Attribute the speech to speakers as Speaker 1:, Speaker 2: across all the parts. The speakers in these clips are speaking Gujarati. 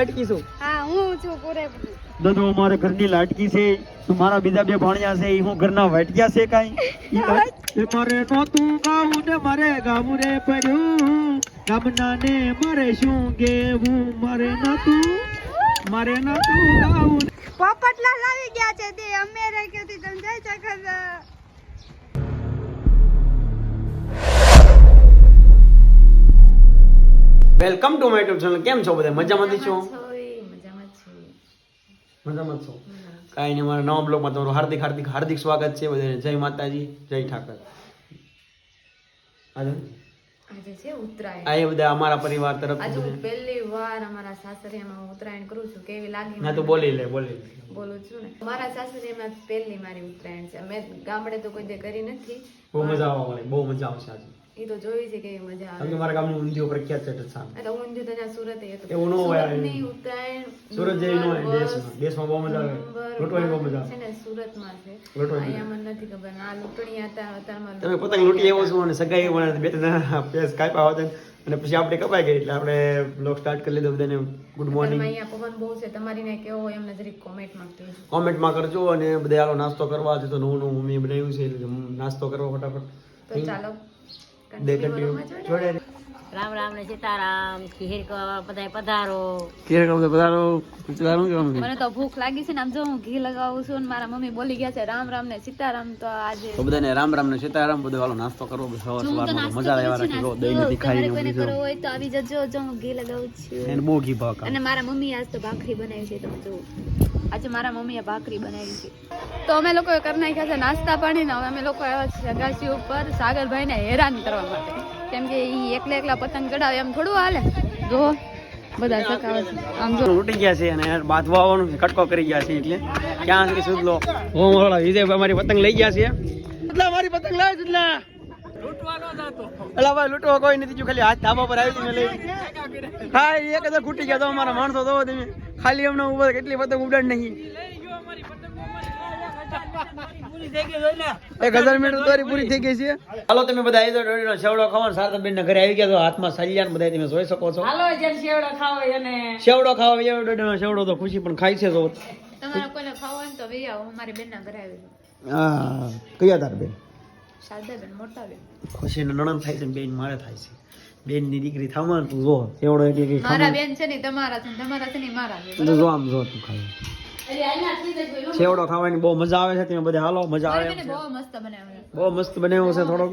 Speaker 1: લાટકી છું.
Speaker 2: હા હું છું પૂરેપૂરી
Speaker 1: દદો અમારે ઘરની લાટકી છે મારા બીજા બે ભાણિયા છે એ હું ઘરના વાટક્યા છે કાઈ? એ મારે નહોતું ગાવું ને મારે ગાવું રે પડ્યું. ગામના ને મારે શું કેવું મારે નહોતું મારે નહોતું ગાવું.
Speaker 2: પોપટલાલ લાવી ગયા છે તે અમે રાખ્યો હતી તમે જઈ શકો
Speaker 1: welcome to my YouTube channel કેમ છો બધા? મજામાં છો?
Speaker 3: મજામાં છો.
Speaker 1: કાંઈ નહીં મારા નવા બ્લોગમાં તમારું હાર્દિક હાર્દિક હાર્દિક સ્વાગત છે બધાને. જય માતાજી જય ઠાકર. આજે?
Speaker 3: આજે છે ઉત્તરાયણ.
Speaker 1: આ બધા અમારા પરિવાર
Speaker 3: આજે પહેલી વાર અમારા સાસરિયામાં ઉત્તરાયણ કરું છું. કેવી લાગી
Speaker 1: ના તો બોલી લે બોલી
Speaker 3: બોલું છું ને. મારા સાસરિયામાં પહેલી મારી ઉત્તરાયણ છે. મેં ગામડે તો કોઈ દે કરી નથી.
Speaker 1: બહુ મજા આવવા વાળી બહુ મજા આવશે આજે.
Speaker 3: એ તો જોઈ છે કેવી મજા આવે.
Speaker 1: કે મારા ગામનું ઊંધિયું પ્રખ્યાત છે.
Speaker 3: આ તો ઊંધિયું તો ત્યાં સુરત એ તો
Speaker 1: એવું ન હોય
Speaker 3: સુરતની ઉત્તરાયણ
Speaker 1: સુરત જેવી ન હોય દેશમાં. દેશમાં બહુ મજા આવે. લૂંટવાની બહુ મજા
Speaker 3: છે ને સુરતમાં છે. અહીંયા મને નથી ખબર. આ લૂંટણી હતા અત્યારમાં
Speaker 1: તમે પતંગ લૂંટી આવો છો અને સગાઈ પણ બે ત્રણ પેસ કાપ્યા હતા અને પછી આપણે કપાઈ ગઈ એટલે આપણે બ્લોગ સ્ટાર્ટ કરી લીધો બધાને. ગુડ મોર્નિંગ
Speaker 3: અહીંયા પવન બહુ છે. તમારી ને કેવો હોય એમને જરીક કોમેન્ટમાં કહેજો.
Speaker 1: કોમેન્ટમાં કરજો અને બધા આલો નાસ્તો કરવા છે તો નવું નવું મમ્મીએ બનાવ્યું છે એટલે નાસ્તો કરવા ફટાફટ.
Speaker 3: તો ચાલો.
Speaker 4: રામ રામ ને સીતારામ ખીર બધા પધારો.
Speaker 2: મને તો ભૂખ લાગી છે ને આમ જો હું ઘી લગાવું છું ને મારા મમ્મી બોલી ગયા છે રામ રામ ને સીતારામ તો આજે
Speaker 1: તો બધાને રામ રામ ને સીતારામ બધો નાસ્તો કરવો સવાર સવારમાં મજા આવે રાખી લો દહીં નથી ખાઈ
Speaker 2: કોઈને કરવો હોય તો આવી જજો જો હું ઘી લગાવું છું.
Speaker 1: એને બહુ ઘી ભાવ
Speaker 2: અને મારા મમ્મી આજ તો ભાખરી બનાવી છે તમે જુઓ. આજે મારા મમ્મીએ ભાખરી બનાવી છે. તો અમે લોકોએ કરી નાખ્યા છે નાસ્તા પાણી ને હવે અમે લોકો આવ્યા અગાસી ઉપર સાગરભાઈને હેરાન કરવા માટે. કેમ કે ઈ એકલા એકલા પતંગ ચડાવે એમ થોડું હાલે. જો બધા સકાવે છે. આમ જો.
Speaker 1: ઉઠી ગયા છે અને બાંધવા આવવાનું છે કટકો કરી ગયા છે એટલે. ક્યાં છે સુધલો હું મારા વિજયભાઈ મારી પતંગ લઈ ગયા છે એટલા મારી પતંગ લાવ સુધલા અલા ભાઈ લૂંટવા કોઈ નથી જો ખાલી હાથ ધાબા પર આવી લઈ. હા એ એક હજાર ખૂટી ગયા તો અમારા માણસો તો તમે. ખાલી અમને ઊભા કેટલી પતંગ ઉડાડ નહીં. એક હજાર મિનિટ તારી પૂરી થઈ ગઈ છે. હાલો તમે બધા આવી જાઓ ડોડીનો છેવડો ખાવાનો. સારતા ઘરે આવી ગયા તો હાથમાં સલિયાન બધા તમે જોઈ શકો છો.
Speaker 4: હાલો શેવડો ખાવો એને.
Speaker 1: સેવડો ખાવા આવ્યા ડોડીનો તો ખુશી પણ ખાય છે તો
Speaker 2: તમારે કોઈને ખાવું હોય તો વી આવો. હું મારી બેનના ઘરે આવી
Speaker 1: હા કયા તાર બેન?
Speaker 2: શારદા મોટા બેન.
Speaker 1: ખુશીને નણંદ થાય છે બેન મારે થાય છે. બેનની દીકરી થામાં તું જો સેવડો એટલે
Speaker 2: મારા બેન છે ને તમારા છે તમારા છે ને મારા છે.
Speaker 1: તું જો આમ જો તું ખાય. છેવડો ખાવાની બહુ મજા આવે છે તમે બધા હાલો મજા આવે
Speaker 2: બહુ મસ્ત બનાવ્યો.
Speaker 1: બહુ મસ્ત બનાવ્યો છે થોડોક.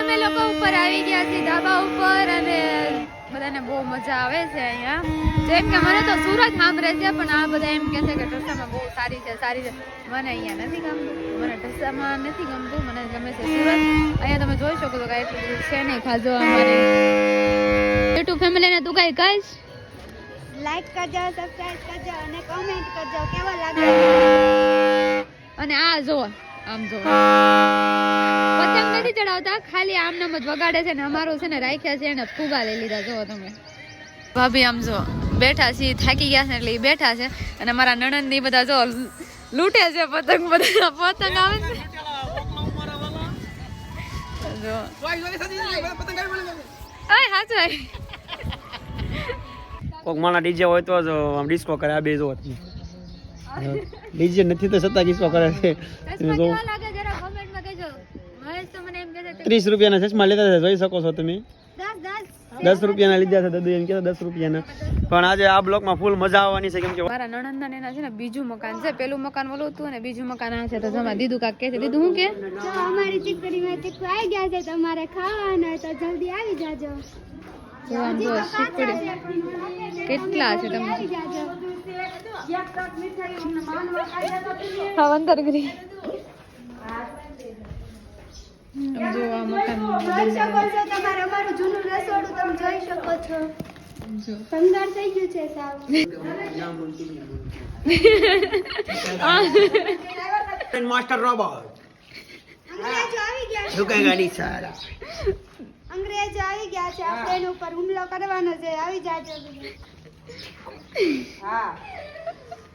Speaker 2: અમે લોકો ઉપર આવી ગયા છે ધાબા ઉપર અને બધાને બહુ મજા આવે છે અહીંયા. જેમ કે મને તો સુરત સાંભળે છે પણ આ બધા એમ કહે છે કે ઢસામાં બહુ સારી છે સારી છે. મને અહીંયા નથી ગમતું. મને ઢસામાં નથી ગમતું મને ગમે છે સુરત. અહીંયા તમે જોઈ શકો છો કે એટલું બધું છે નહીં ખાજો અમારે. યુટ્યુબ ફેમિલીને તું કઈ કહીશ?
Speaker 5: લાઈક કરજો સબસ્ક્રાઇબ કરજો અને કોમેન્ટ કરજો કેવો લાગે?
Speaker 2: અને આ જો આમ જો. નથી ચડાવતા ખાલી આમ નામ જ વગાડે છે ને અમારું છે ને રાખ્યા છે એને ફૂગા લઈ લીધા જો તમે. ભાભી આમ જો બેઠા છે થાકી ગયા છે એટલે બેઠા છે અને મારા નણંદની બધા જો લૂંટે છે પતંગ બધા પતંગ આવે છે. જો
Speaker 1: કોક માણા ડીજે હોય તો જો આમ ડિસ્કો કરે આ બે જો ડીજે નથી તો છતાં ડિસ્કો કરે છે. જો
Speaker 2: કેવા લાગે જરા કોમેન્ટમાં કહેજો મહેશ તો મને એમ કહે છે
Speaker 1: ત્રીસ રૂપિયાના ચશ્મા લેતા હતા જોઈ શકો છો તમે.
Speaker 5: દસ
Speaker 1: રૂપિયાના લીધા છે દાદુ એમ કહેતા દસ રૂપિયાના. પણ આજે આ બ્લોકમાં ફૂલ મજા આવવાની છે કેમ કે
Speaker 2: મારા નણંદના એના છે ને બીજું મકાન છે પેલું મકાન ઓલું હતું અને બીજું મકાન આ છે તો જમા દીધું કાક કે છે. દીધું હું કે?
Speaker 5: અમારી દીકરી માં ચીકુ આવી ગયા છે તમારે ખાવાના તો જલ્દી આવી જાજો.
Speaker 2: કેટલા છે તમે
Speaker 5: આવી જાજો.
Speaker 2: અંદર ગરી આમ જો આ મકાન
Speaker 5: જોઈ શકો છો તમારે અમારું જૂનું રસોડું તમે જોઈ શકો છો.
Speaker 2: જો.
Speaker 5: થઈ ગયું છે સાવ.
Speaker 1: માસ્ટર રોબોટ
Speaker 5: અંગ્રેજો આવી ગયા છે.
Speaker 1: શું કઈ ગાડી સારા.
Speaker 5: અંગ્રેજો આવી ગયા છે. આપણે એના ઉપર હુમલો કરવાનો છે. આવી જાજો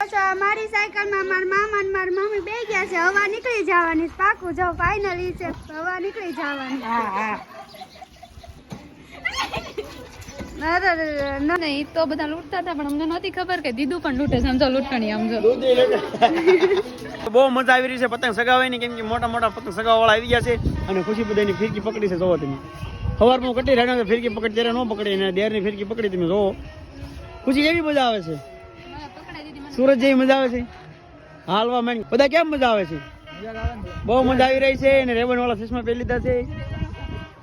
Speaker 5: અચ્છા મારી સાયકલમાં મારા મામા અને મારા મમ્મી બે ગયા છે. હવા નીકળી જવાની. પાકું જો ફાઇનલી છે. હવા નીકળી જવાની
Speaker 2: અરે, ન- તો બધા લૂંટતા હતા પણ અમને નહોતી ખબર કે દીદુ પણ લૂંટે છે. સમજો લૂંટણી સમજો
Speaker 1: બહુ મજા આવી રહી છે પતંગ સગાવવાની કેમ કે મોટા મોટા પતંગ સગાવવા આવી ગયા છે અને ખુશી બધાની ફિરકી પકડી છે જોવો તમે. સવારમાં પણ કટી રહ્યા ફિરકી પકડી ત્યારે ન પકડી અને દેરની ફિરકી પકડી તમે જોવો. ખુશી એવી મજા આવે છે? સુરત જેવી મજા આવે છે? હાલવા માંડી. બધા કેમ મજા આવે છે? બહુ મજા આવી રહી છે અને રેવન વાળા ચશ્મા પહેરી લીધા છે.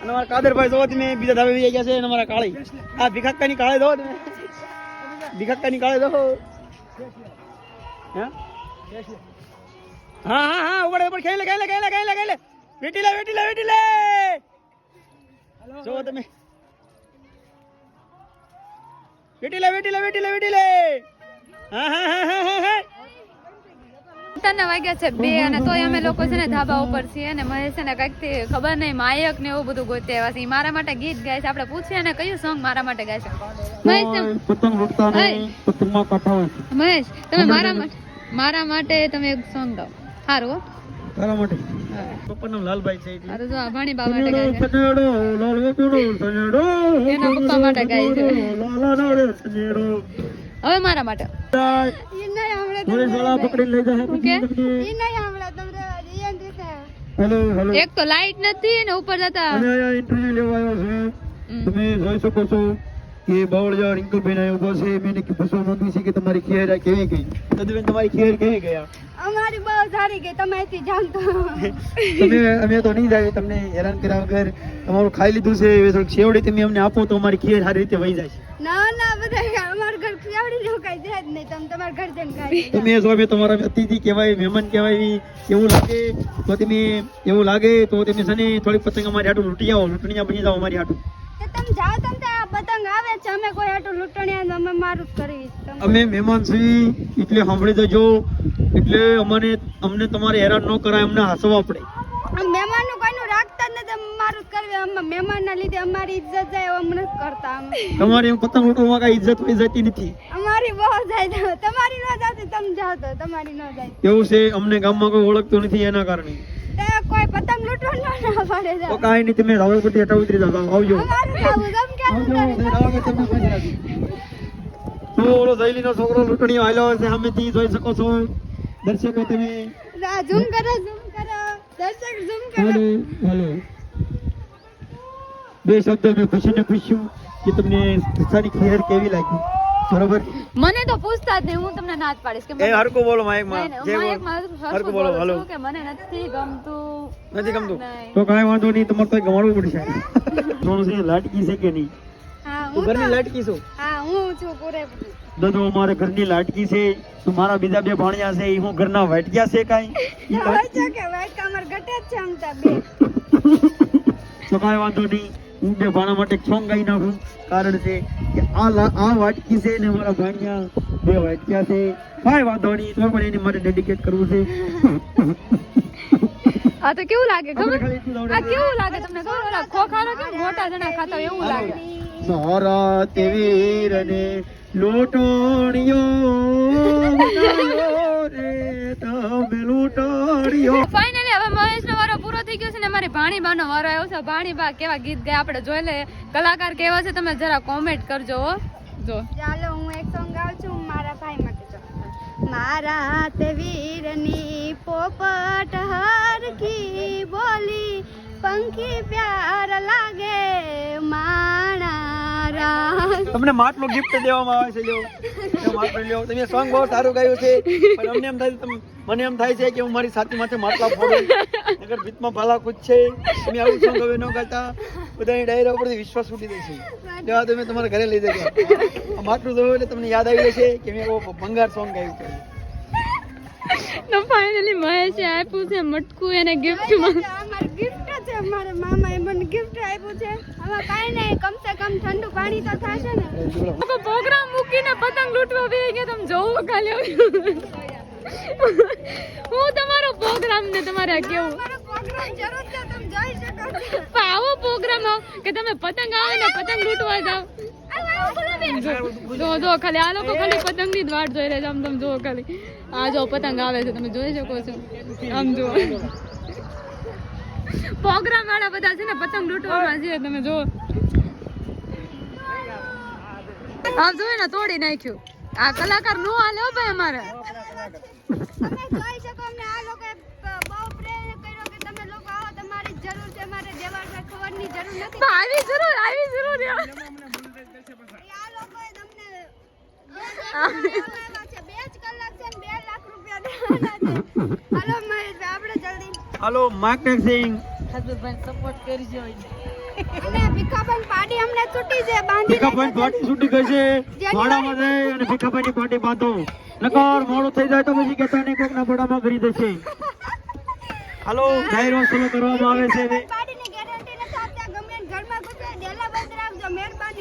Speaker 1: અને અમારા કાદરભાઈ જોવા તમે, બીજા ધાબે આવી ગયા છે અને અમારા કાળી. આ ભીખાક્કાની કાળે દો તમે. ભીખાક્કાની કાળે દો હા? હા હા હા ઉપર ખેલે ખેલે ખેલે ખેલે ખેલે વેટી લે વેટી લે વેટી લે. જોવો તમે. વેટી લે વેટી લે વેટી લે વેટી લે. હા હા હા હા હા હા
Speaker 2: ત્રણના વાગ્યા છે બે અને તોય અમે લોકો છે ને ધાબા ઉપર છીએ અને મહેશ ને કંઈકથી ખબર નહીં માયક ને એવું બધું ગોતે આવ્યા છે મારા માટે ગીત ગાય છે આપણે પૂછીએ ને કયું સોંગ મારા માટે ગાય છે. મહેશ તમે- મારા માટે મારા માટે તમે એક સોંગ ગાઓ. સારું હો.
Speaker 1: તારા માટે? પપ્પાનું લાલભાઈ છે એટલે.
Speaker 2: જો આ બા માટે ગાય છે.
Speaker 1: સનેડો લાલવો કુડો સનેડો
Speaker 2: એના પપ્પા માટે ગાય છે.
Speaker 1: લાલા રે સનેડો
Speaker 2: હવે મારા માટે. એક તો લાઈટ નથી ને ઉપર જતા.
Speaker 1: ઇન્ટરવ્યુ લેવા આવ્યો છે. તમે જોઈ શકો છો કે બાવળિયા રિંકુભાઈ ના ઊભો છે. મેં પૂછવા માંગુ છે કે તમારી ખેર આ કેવી ગઈ? તદવેન તમારી ખેર કેવી ગયા
Speaker 5: અમારી બહુ સારી ગઈ તમે અહીંથી જાણતો
Speaker 1: તમે અમે તો નહીં જાય તમને હેરાન કર્યા વગર તમારું ખાઈ લીધું છે થોડીક શેવડી તમે અમને આપો તો અમારી ખેર સારી રીતે વહી જાય
Speaker 5: ના ના બધા અમારા ઘર ખીયાવડી જેવું કઈ છે જ નહીં. તમે તમારા ઘર જઈને ખાઈ
Speaker 1: તમે જો અમે તમારા અતિથિ કહેવાય મહેમાન કહેવાય એવું લાગે તો તમે એવું લાગે તો તમે છે થોડી પતંગ અમારી હાટું લૂંટી આવો લૂંટણીયા બની જાઓ અમારી હાટું.
Speaker 5: તમે જાઓ તમે ત્યાં પતંગ આવે છે અમે કોઈ લૂંટણિયા અમે મારું જ કરીશ
Speaker 1: અમે મહેમાન છીએ એટલે સાંભળી દેજો એટલે અમને અમને તમારે હેરાન ન કરાય અમને હસવા પડે.
Speaker 5: મહેમાનનું કોઈનું રાખતા જ નથી અમારું કરવી અમે મહેમાનના લીધે અમારી ઇજ્જત જાય એવું અમને નથી કરતા અમે.
Speaker 1: તમારી પતંગ લૂંટવામાં કઈ ઇજ્જત હોય જતી નથી.
Speaker 5: અમારી બહુ જાય. તમારી ન જાતી તમે જાઓ તો તમારી ન જાય.
Speaker 1: એવું છે અમને ગામમાં કોઈ ઓળખતું નથી એના કારણે.
Speaker 5: કોઈ પતંગ લૂંટવા ના પડે
Speaker 1: તો કાંઈ નહીં તમે રાવલ પરથી હટા ઉતરી જાઓ આવજો.
Speaker 5: અમારું જાવું
Speaker 1: આવજો. તો ઓલો જયલીનો છોકરો લૂંટણીઓ આવેલો છે સામેથી જોઈ શકો છો. દર્શકો તમે.
Speaker 5: ઝૂમ કરો ઝૂમ
Speaker 1: હેલો બે શબ્દ મેં પૂછીને પૂછ્યું કે તમને સારી ખેર કેવી લાગી? બરોબર?
Speaker 2: મને તો પૂછતા જ નહીં હું તમને ના જ પાડીશ કે
Speaker 1: એ હરકો બોલો
Speaker 2: માઈકમાં.
Speaker 1: જે હરકો બોલો. હેલો.
Speaker 2: કે મને નથી ગમતું.
Speaker 1: નથી ગમતું? તો કાંઈ વાંધો નહીં તમારે તો ગમાડવું પડશે. થોડું છે લાટકી છે કે નહીં?
Speaker 5: હા હું
Speaker 1: ઘરની લાટકી છું
Speaker 5: હા હું છું પૂરેપૂરી.
Speaker 1: દાદો અમારે ઘરની લાટકી છે તો મારા બીજા બે ભાણિયા છે એ હું ઘરના વાટક્યા છે કાંઈ?
Speaker 5: કે તો
Speaker 1: કાંઈ વાંધો નહીં હું બે ભાણા માટે સોંગ ગાઈ નાખું કારણ છે કે આ આ વાટકી છે ને મારા ભાણિયા બે વાટક્યા છે. કાંઈ વાંધો નહીં તો પણ એને મારે ડેડિકેટ કરવું છે.
Speaker 2: આ તો કેવું લાગે ખબર? આ કેવું લાગે તમને ખબર? ઓલા ખોખારો કેમ મોટા જણા ખાતા એવું લાગે.
Speaker 1: મારા તે વીરને લૂંટણીઓ બનાવ્યો રે તમે
Speaker 2: ફાઇનલી હવે મહેશનો વારો પૂરો થઈ ગયો છે ને મારી ભાણીબાનો વારો આવ્યો છે. ભાણીબા કેવા ગીત ગાય? આપણે જોઈ લે કલાકાર કેવા છે તમે જરા કોમેન્ટ કરજો જો.
Speaker 5: ચાલો હું એક સોંગ ગાઉં છું મારા ભાઈ માટે જો. મારા તે વીરની પોપટ હરખી બોલી પંખી પ્યાર લાગે રાગ
Speaker 1: તમને માટલું ગિફ્ટ દેવામાં આવે છે લ્યો માટલું લ્યો. તમે સોંગ બહુ સારું ગાયું છે પણ અમને એમ થાય છે મને એમ થાય છે કે હું મારી સાથી માથે માટલા ફોડું. નગર ભીતમાં ભાલા કૂદ છે. તમે આવું સોંગ હવે ન ગાતા. બધાની ડાયરા ઉપરથી વિશ્વાસ ઉડી દે છે. જેવા તમે તમારા ઘરે લઈ જજો. માટલું જોયું એટલે તમને યાદ આવી જશે કે મેં બહુ ભંગાર સોંગ ગાયું છે.
Speaker 2: તો ફાઇનલી મહેશે આપ્યું છે મટકું એને ગિફ્ટમાં
Speaker 5: અમારી ગિફ્ટ છે મારા મામાએ મને ગિફ્ટ આપ્યું છે. હવે કાંઈ નહીં કમસે કમ ઠંડુ પાણી તો થશે ને.
Speaker 2: હવે પ્રોગ્રામ મૂકીને પતંગ લૂંટવા બે ગયા તમે જોવો ખાલી હું તમારો પ્રોગ્રામ ને તમારે કેવું? આવો પ્રોગ્રામ કે તમે પતંગ આવે ને પતંગ લૂંટવા જાવ જો જો ખાલી આ લોકો ખાલી પતંગની જ વાટ જોઈ રહ્યા છે. આમ તમે જુઓ ખાલી. આ જો પતંગ આવે છે તમે જોઈ શકો છો. આમ જુઓ. પ્રોગ્રામ વાળા બધા છે ને પતંગ લૂંટવામાં છે તમે જો આમ જોયું ને તોડી નાખ્યું. આ કલાકાર નો હાલે હો ભાઈ અમારે.
Speaker 5: તમે જોઈ શકો અમને આ લોકોએ બહુ પ્રેમ કે તમે લોકો આવો તમારી જરૂર છે મારે દેવાળને ખબરની જરૂર નથી.
Speaker 2: આવી જરૂર આવી જરૂર યાર.
Speaker 5: આ લોકોએ તમને બોલાવ્યા છે બે કલાક છે બે લાખ રૂપિયા હાલો મહેશભાઈ આપણે જલ્દી
Speaker 1: હાલો
Speaker 5: અને પાડી અમને છૂટી છે બાંધી
Speaker 1: ભીખાભાઈ છૂટી ગઈ છે. ભાડામાં જાય અને ભીખાભાઈની પાર્ટી બાંધો. નકર મોડું થઈ જાય તો પછી કહેતા નહીં કોકના ભાડામાં કરી દેશે. હાલો ડાયરો શરૂ કરવામાં આવે છે
Speaker 5: પાડીની ગેરંટી નથી આપતા ગમે એને ઘરમાં ઘૂસે ડેલા બંધ રાખજો મહેરબાની કરી
Speaker 1: હાલો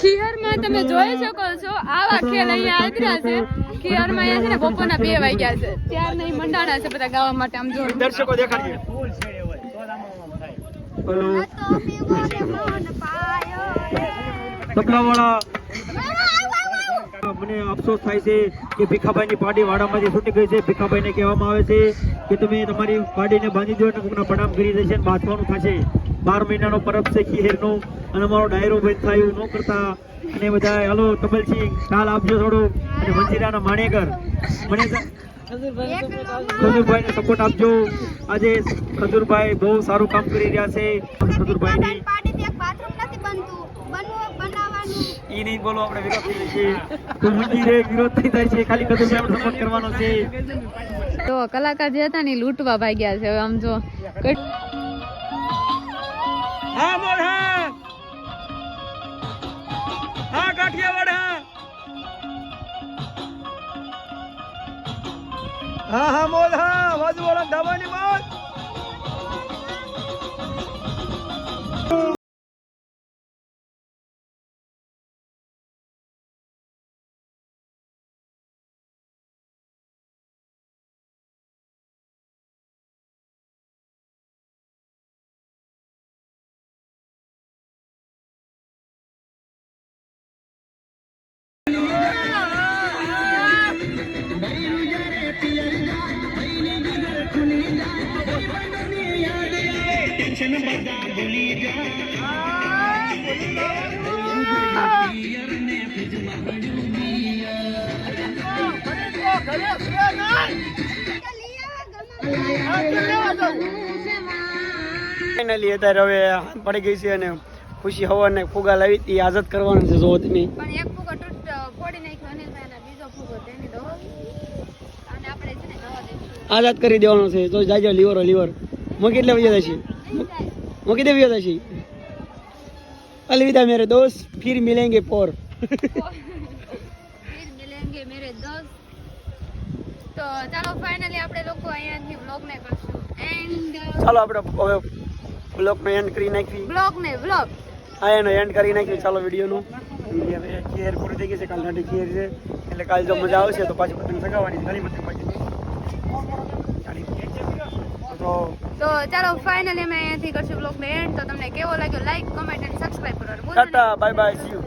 Speaker 2: ખીહરમાં તમે જોઈ શકો છો આવા ખેલ અહીંયા આદરા છે. ખીહરમાં અહીંયા છે ને બપોરના બે વાગ્યા છે. ત્યાર નહીં મંડાણા છે બધા ગાવા માટે આમ જો
Speaker 1: દર્શકો દેખાડજો.
Speaker 5: ને મન
Speaker 1: અફસોસ થાય છે કે ભીખાભાઈની પાડી વાડામાંથી છૂટી ગઈ છે. ભીખાભાઈને કહેવામાં આવે છે કે તમે તમારી પાડીને બાંધી દો અને પ્રણામ કરી દેશે બાંધવાનું થશે. બાર મહિનાનો પરબ છે ખીરનો અને અમારો ડાયરો બંધ થાય એવું ન કરતા. અને બધા હાલો કમલસિંહ કાલ આપજો થોડું. અને મંજીરાના માણેકર.
Speaker 5: એક
Speaker 1: સપોર્ટ આપજો. આજે ખજુરભાઈ બહુ સારું કામ કરી રહ્યા છે. ખજૂરભાઈની
Speaker 5: એ પાડીથી એક બાથરૂમ નથી બનતું. બનવું બનાવવાનું.
Speaker 1: ઈ નહીં બોલો આપણે વિરોધ થઈ તો મંદિરે વિરોધ થઈ જાય છે. ખાલી ખજૂરભાઈ સપોર્ટ કરવાનો છે.
Speaker 2: તો કલાકાર જે હતા ને લૂંટવા ભાગ્યા છે હવે આમ જો.
Speaker 1: હા બોલ હા. હા કાઠિયાવાડ હા. હા હા બોલ હા. બાજુવાળા ધાબાની બોલ ફાઇનલી અત્યારે હવે હાથ પડી ગઈ છે અને ખુશી હવાને ફુગા લાવી હતી આઝાદ કરવાનું છે જો તમે
Speaker 2: પણ એક ફૂગો તૂટ ફોડી નાખ્યો અને બીજો ફૂગો તેની દો અને આપણે છે ને
Speaker 1: આઝાદ કરી દેવાનો છે તો જાજો લીવર લીવર. મૂકી એટલે વૈયા છે મૂકી દે વૈયા છે અલવિદા મેરે દોસ્ત ફિર મિલેંગે પોર
Speaker 2: फिर मिलेंगे मेरे दोस्त તો ચાલો ફાઇનલી આપણે લોકો અહીંયાથી વ્લોગ ને કરશું એન્ડ
Speaker 1: ચાલો આપણે હવે બ્લોગનો એન્ડ કરી નાખવી
Speaker 2: વ્લોગ ને વ્લોગ
Speaker 1: હા એનો એન્ડ કરી નાખ્યું ચાલો વિડીયોનું હવે કેર પૂરી થઈ ગઈ છે કાલ નાટી કેર છે એટલે કાલ જો મજા આવશે તો પાછી પતંગ ચગાવવાની છે. ઘણી પતંગ પાછી તો
Speaker 2: તો ચાલો ફાઇનલી અમે અહીંયાથી કરશું વ્લોગ ને એન્ડ તો તમને કેવો લાગ્યો લાઈક કમેન્ટ અને સબસ્ક્રાઇબ કરો.
Speaker 1: Tata bye bye see you